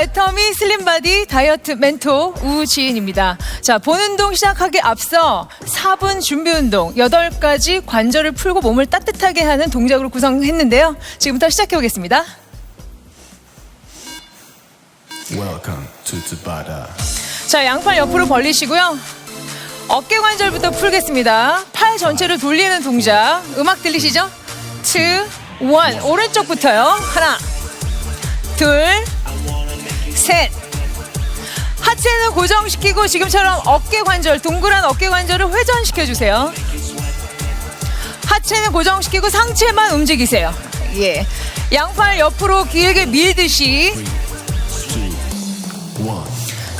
애터미 슬림바디 다이어트 멘토 우지인입니다. 자, 본 운동 시작하기 앞서 4분 준비 운동 8가지 관절을 풀고 몸을 따뜻하게 하는 동작으로 구성했는데요. 지금부터 시작해 보겠습니다. Welcome to Tabata. 자, 양팔 옆으로 벌리시고요. 어깨 관절부터 풀겠습니다. 팔 전체를 돌리는 동작. 음악 들리시죠? 2, 1. 오른쪽부터요. 하나, 둘, 셋. 하체는 고정시키고 지금처럼 어깨 관절, 동그란 어깨 관절을 회전시켜 주세요. 하체는 고정시키고 상체만 움직이세요. 예. 양팔 옆으로 길게 밀듯이.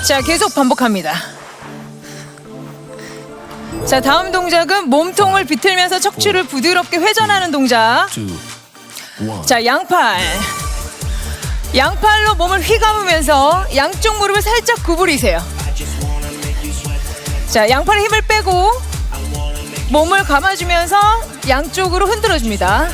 자, 계속 반복합니다. 자, 다음 동작은 몸통을 비틀면서 척추를 부드럽게 회전하는 동작. 자, 양팔. 양팔로 몸을 휘감으면서 양쪽 무릎을 살짝 구부리세요. 자, 양팔에 힘을 빼고 몸을 감아주면서 양쪽으로 흔들어줍니다.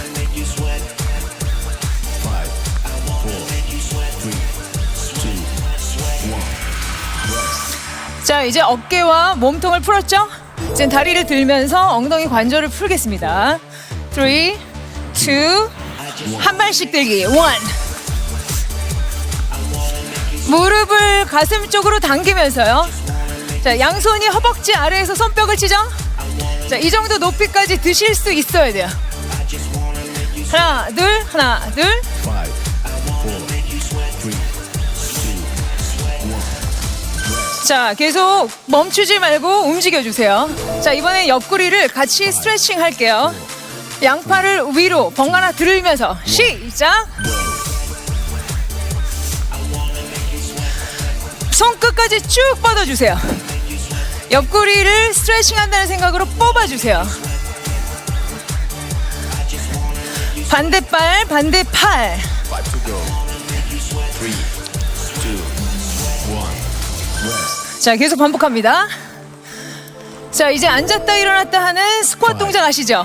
자, 이제 어깨와 몸통을 풀었죠? 이제 다리를 들면서 엉덩이 관절을 풀겠습니다. 3, 2, 한 발씩 들기. 1. 무릎을 가슴 쪽으로 당기면서요. 자, 양손이 허벅지 아래에서 손뼉을 치죠? 자, 이 정도 높이까지 드실 수 있어야 돼요. 하나, 둘, 하나, 둘. 자, 계속 멈추지 말고 움직여 주세요. 자, 이번엔 옆구리를 같이 스트레칭 할게요. 양팔을 위로 번갈아 들으면서 시작. 손끝까지 쭉 뻗어 주세요. 옆구리를 스트레칭 한다는 생각으로 뽑아 주세요. 반대발, 반대팔. 자, 계속 반복합니다. 자, 이제 앉았다 일어났다 하는 스쿼트 동작 아시죠?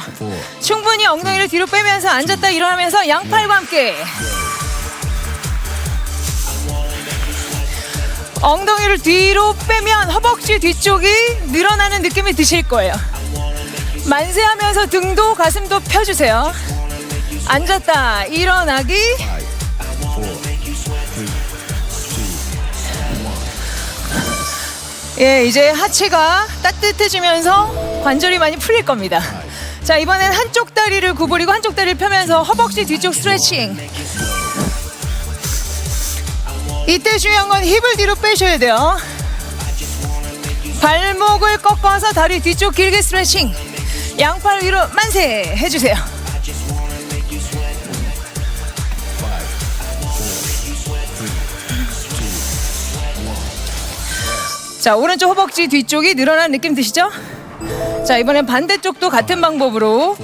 충분히 엉덩이를 뒤로 빼면서 앉았다 일어나면서 양팔과 함께 엉덩이를 뒤로 빼면 허벅지 뒤쪽이 늘어나는 느낌이 드실 거예요. 만세하면서 등도 가슴도 펴주세요. 앉았다 일어나기. 예, 이제 하체가 따뜻해지면서 관절이 많이 풀릴 겁니다. 자, 이번엔 한쪽 다리를 구부리고 한쪽 다리를 펴면서 허벅지 뒤쪽 스트레칭. 이때 중요한 건 힙을 뒤로 빼셔야 돼요. 발목을 꺾어서 다리 뒤쪽 길게 스트레칭. 양팔 위로 만세 해주세요. 자, 오른쪽 허벅지 뒤쪽이 늘어난 느낌 드시죠? 자, 이번엔 반대쪽도 같은 방법으로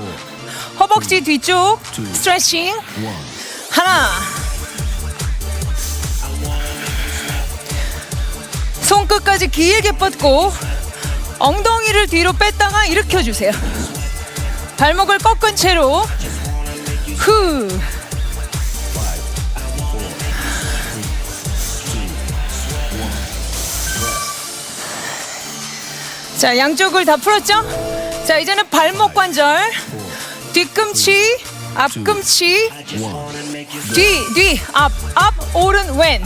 허벅지 뒤쪽 스트레칭. 하나 끝까지 길게 뻗고 엉덩이를 뒤로 뺐다가 일으켜 주세요. 발목을 꺾은 채로 후 자, 양쪽을 다 풀었죠? 자, 이제는 발목 관절, 뒤꿈치, 앞꿈치. 뒤, 뒤, 앞, 앞, 오른, 왼.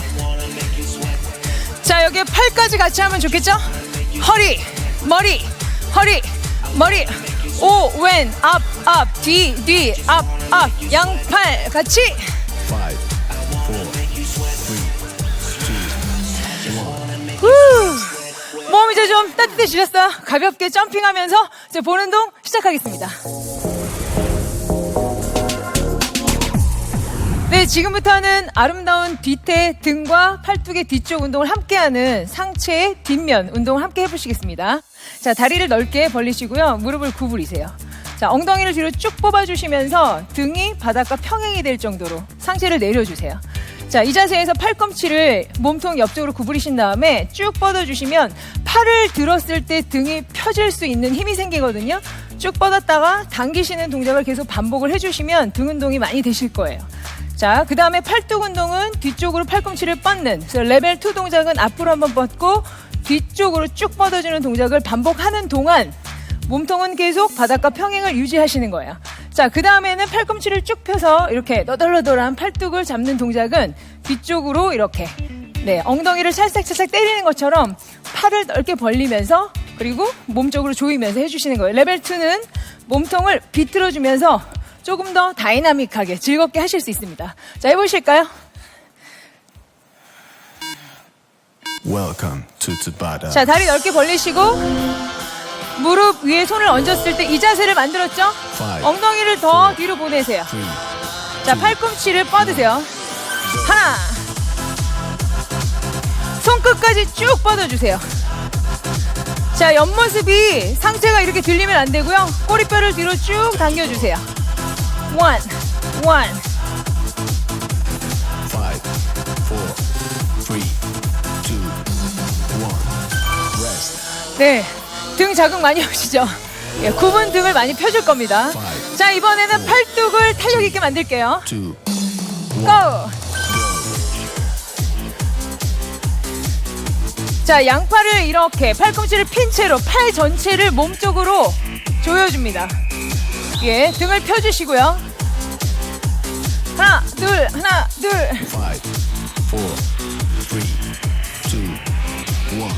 자, 여기에 팔까지 같이 하면 좋겠죠? 허리, 머리, 허리, 머리. 오, 왼, 앞, 앞, 뒤, 뒤, 앞, 앞. 양팔 같이. 후. 몸 이제 좀 따뜻해지셨어요? 가볍게 점핑하면서 이제 보는 운동 시작하겠습니다. 네, 지금부터는 아름다운 뒤태 등과 팔뚝의 뒤쪽 운동을 함께하는 상체 뒷면 운동을 함께 해보시겠습니다. 자, 다리를 넓게 벌리시고요. 무릎을 구부리세요. 자, 엉덩이를 뒤로 쭉 뽑아주시면서 등이 바닥과 평행이 될 정도로 상체를 내려주세요. 자, 이 자세에서 팔꿈치를 몸통 옆쪽으로 구부리신 다음에 쭉 뻗어주시면 팔을 들었을 때 등이 펴질 수 있는 힘이 생기거든요. 쭉 뻗었다가 당기시는 동작을 계속 반복을 해주시면 등 운동이 많이 되실 거예요. 자, 그 다음에 팔뚝 운동은 뒤쪽으로 팔꿈치를 뻗는. 그래서 레벨 2 동작은 앞으로 한번 뻗고 뒤쪽으로 쭉 뻗어주는 동작을 반복하는 동안 몸통은 계속 바닥과 평행을 유지하시는 거예요. 자, 그 다음에는 팔꿈치를 쭉 펴서 이렇게 너덜너덜한 팔뚝을 잡는 동작은 뒤쪽으로 이렇게 네, 엉덩이를 찰싹찰싹 때리는 것처럼 팔을 넓게 벌리면서 그리고 몸 쪽으로 조이면서 해주시는 거예요. 레벨 2는 몸통을 비틀어주면서 조금 더 다이나믹하게 즐겁게 하실 수 있습니다. 자, 해보실까요? Welcome to Tabata. 자, 다리 넓게 벌리시고 무릎 위에 손을 얹었을 때 이 자세를 만들었죠? 엉덩이를 더 뒤로 보내세요. 자, 팔꿈치를 뻗으세요. 하나. 손끝까지 쭉 뻗어주세요. 자, 옆모습이 상체가 이렇게 들리면 안 되고요. 꼬리뼈를 뒤로 쭉 당겨주세요. 원, 원. five, four, three, two, one. Rest. 네. 등 자극 많이 오시죠? 예, 굽은 등을 많이 펴줄 겁니다. 자, 이번에는 팔뚝을 탄력 있게 만들게요. Two, 고! 자, 양팔을 이렇게 팔꿈치를 핀 채로 팔 전체를 몸 쪽으로 조여줍니다. 예, 등을 펴주시고요. 하나, 둘, 하나, 둘. five, four, three, two, one.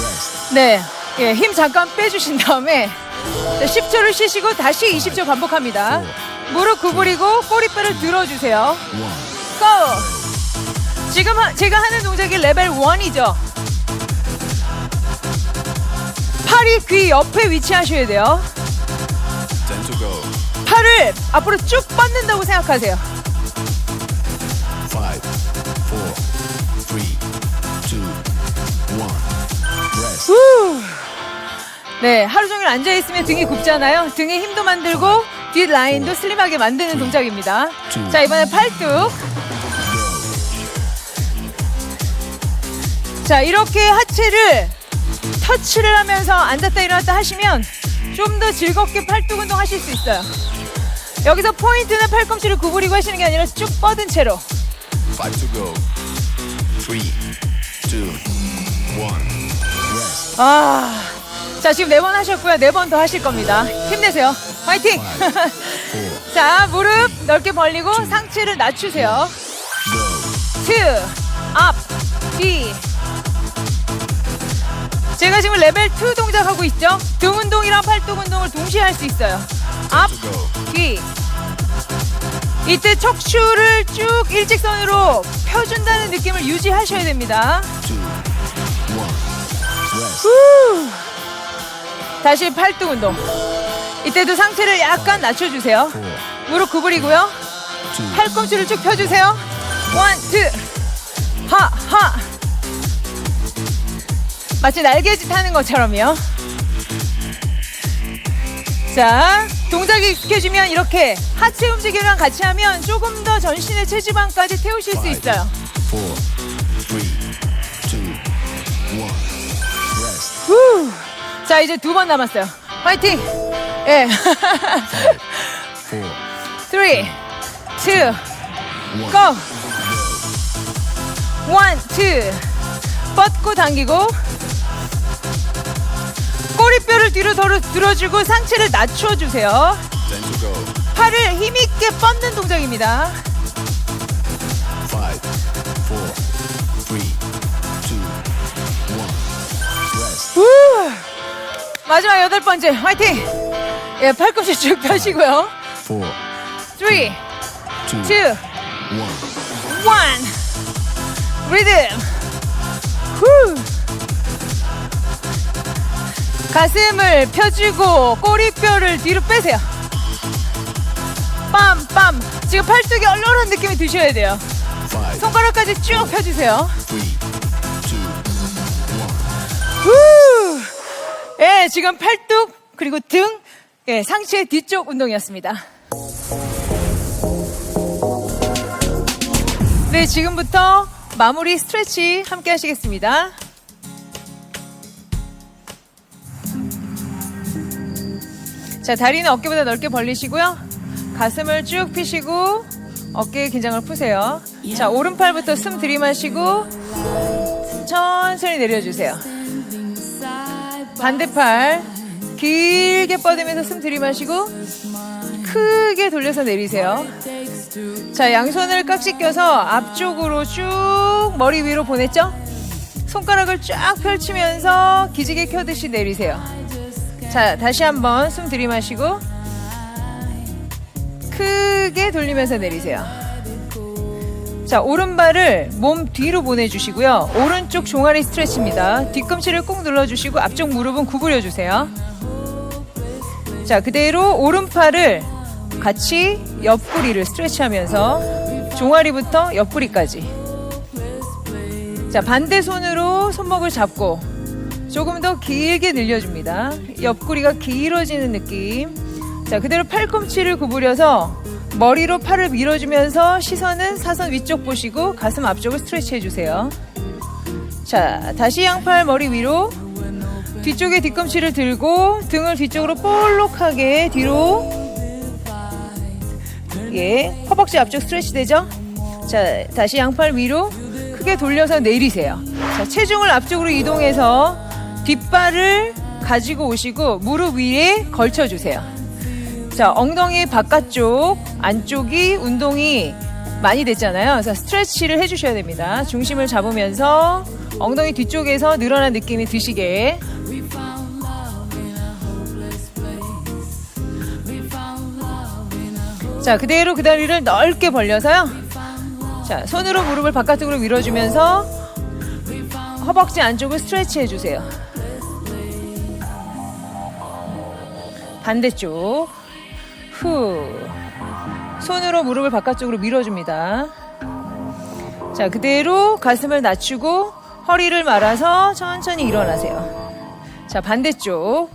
Rest. 네, 예, 힘 잠깐 빼주신 다음에 자, 10초를 쉬시고 다시 20초 반복합니다. 무릎 구부리고 꼬리뼈를 들어주세요. One. 고! 지금 하- 제가 하는 동작이 레벨 1이죠. 팔이 귀 옆에 위치하셔야 돼요. 팔을 앞으로 쭉 뻗는다고 생각하세요. Five, four, three, two, one. Rest. 후. 네, 하루 종일 앉아 있으면 등이 굽잖아요. 등에 힘도 만들고 뒷 라인도 슬림하게 만드는 동작입니다. 자, 이번에 팔뚝. 자, 이렇게 하체를 터치를 하면서 앉았다 일어났다 하시면 좀 더 즐겁게 팔뚝 운동 하실 수 있어요. 여기서 포인트는 팔꿈치를 구부리고 하시는 게 아니라 쭉 뻗은 채로. Five to go. Three, two, one. Rest. 아. 자, 지금 네 번 하셨고요. 네 번 더 하실 겁니다. 힘내세요. 화이팅! Five, four, 자, 무릎 넓게 벌리고 상체를 낮추세요. two, up, 뒤. 제가 지금 레벨 2 동작 하고 있죠? 등 운동이랑 팔뚝 운동을 동시에 할 수 있어요. Go. 뒤. 이때 척추를 쭉 일직선으로 펴준다는 느낌을 유지하셔야 됩니다. 후. 다시 팔뚝 운동. 이때도 상체를 약간 낮춰주세요. 무릎 구부리고요. 팔꿈치를 쭉 펴주세요. 원, 투, 하, 하. 마치 날개짓 하는 것처럼요. 자, 동작이 익숙해지면 이렇게 하체 움직임이랑 같이 하면 조금 더 전신의 체지방까지 태우실 수 있어요. four, three, two, one. Rest. 후. 자, 이제 두 번 남았어요. 화이팅! 예. Four, 3, 2, one. 고! 원, 투. 뻗고 당기고. 꼬리뼈를 뒤로 덜어, 들어주고 상체를 낮춰주세요. Ten to go. 팔을 힘있게 뻗는 동작입니다. Five, four, three, two, one. Rest. 우! 마지막 여덟 번째, 화이팅! 예, 팔꿈치 쭉 펴시고요. Four, 3, 2, two, 1. one. 리듬. 후. 가슴을 펴주고 꼬리뼈를 뒤로 빼세요. 빰빰. 지금 팔뚝이 얼얼한 느낌이 드셔야 돼요. 손가락까지 쭉 펴주세요. 후. 예, 지금 팔뚝 그리고 등, 예, 상체 뒤쪽 운동이었습니다. 네, 지금부터 마무리 스트레치 함께 하시겠습니다. 자, 다리는 어깨보다 넓게 벌리시고요. 가슴을 쭉 펴시고 어깨 긴장을 푸세요. 자, 오른팔부터 숨 들이마시고 천천히 내려주세요. 반대팔 길게 뻗으면서 숨 들이마시고 크게 돌려서 내리세요. 자, 양손을 깍지 껴서 앞쪽으로 쭉 머리 위로 보냈죠? 손가락을 쫙 펼치면서 기지개 켜듯이 내리세요. 자, 다시 한번 숨 들이마시고 크게 돌리면서 내리세요. 자, 오른발을 몸 뒤로 보내주시고요. 오른쪽 종아리 스트레치입니다. 뒤꿈치를 꾹 눌러주시고 앞쪽 무릎은 구부려 주세요. 자, 그대로 오른팔을 같이 옆구리를 스트레치하면서 종아리부터 옆구리까지. 자, 반대 손으로 손목을 잡고 조금 더 길게 늘려줍니다. 옆구리가 길어지는 느낌. 자, 그대로 팔꿈치를 구부려서 머리로 팔을 밀어주면서 시선은 사선 위쪽 보시고 가슴 앞쪽을 스트레치 해주세요. 자, 다시 양팔 머리 위로 뒤쪽에 뒤꿈치를 들고 등을 뒤쪽으로 볼록하게 뒤로 예, 허벅지 앞쪽 스트레치 되죠? 자, 다시 양팔 위로 크게 돌려서 내리세요. 자, 체중을 앞쪽으로 이동해서 뒷발을 가지고 오시고 무릎 위에 걸쳐주세요. 자, 엉덩이 바깥쪽, 안쪽이 운동이 많이 됐잖아요. 그래서 스트레치를 해주셔야 됩니다. 중심을 잡으면서 엉덩이 뒤쪽에서 늘어난 느낌이 드시게. 자, 그대로 그 다리를 넓게 벌려서요. 자, 손으로 무릎을 바깥쪽으로 밀어주면서 허벅지 안쪽을 스트레치 해주세요. 반대쪽. 후. 손으로 무릎을 바깥쪽으로 밀어줍니다. 자, 그대로 가슴을 낮추고 허리를 말아서 천천히 일어나세요. 자, 반대쪽.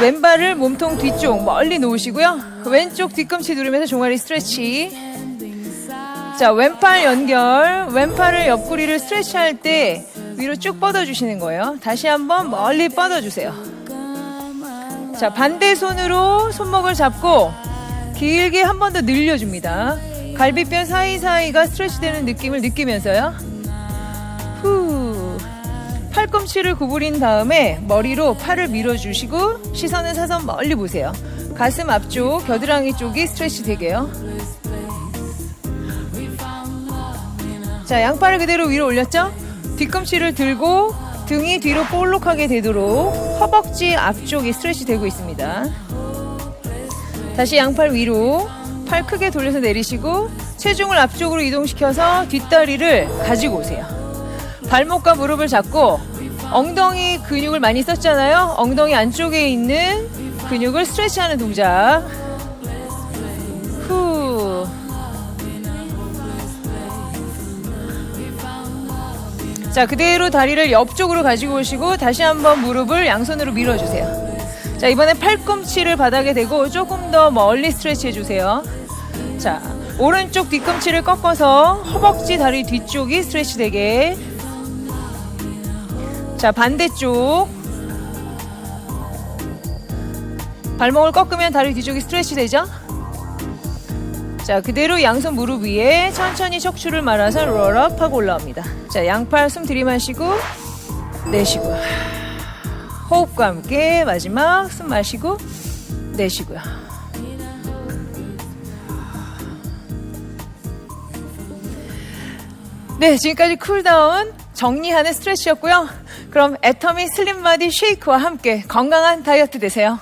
왼발을 몸통 뒤쪽 멀리 놓으시고요. 왼쪽 뒤꿈치 누르면서 종아리 스트레치. 자, 왼팔 연결. 왼팔을 옆구리를 스트레치 할 때 위로 쭉 뻗어주시는 거예요. 다시 한번 멀리 뻗어주세요. 자, 반대 손으로 손목을 잡고 길게 한 번 더 늘려줍니다. 갈비뼈 사이사이가 스트레치 되는 느낌을 느끼면서요. 후. 팔꿈치를 구부린 다음에 머리로 팔을 밀어주시고 시선은 사선 멀리 보세요. 가슴 앞쪽, 겨드랑이 쪽이 스트레치 되게요. 자, 양팔을 그대로 위로 올렸죠? 뒤꿈치를 들고 등이 뒤로 볼록하게 되도록 허벅지 앞쪽이 스트레치 되고 있습니다. 다시 양팔 위로 팔 크게 돌려서 내리시고 체중을 앞쪽으로 이동시켜서 뒷다리를 가지고 오세요. 발목과 무릎을 잡고 엉덩이 근육을 많이 썼잖아요. 엉덩이 안쪽에 있는 근육을 스트레치하는 동작. 자, 그대로 다리를 옆쪽으로 가지고 오시고 다시 한번 무릎을 양손으로 밀어주세요. 자, 이번엔 팔꿈치를 바닥에 대고 조금 더 멀리 스트레치 해주세요. 자, 오른쪽 뒤꿈치를 꺾어서 허벅지 다리 뒤쪽이 스트레치 되게. 자, 반대쪽. 발목을 꺾으면 다리 뒤쪽이 스트레치 되죠? 자, 그대로 양손 무릎 위에 천천히 척추를 말아서 롤업 하고 올라옵니다. 자, 양팔 숨 들이마시고, 내쉬고. 호흡과 함께 마지막 숨 마시고, 내쉬고요. 네, 지금까지 쿨다운 정리하는 스트레치였고요. 그럼 애터미 슬림바디 쉐이크와 함께 건강한 다이어트 되세요.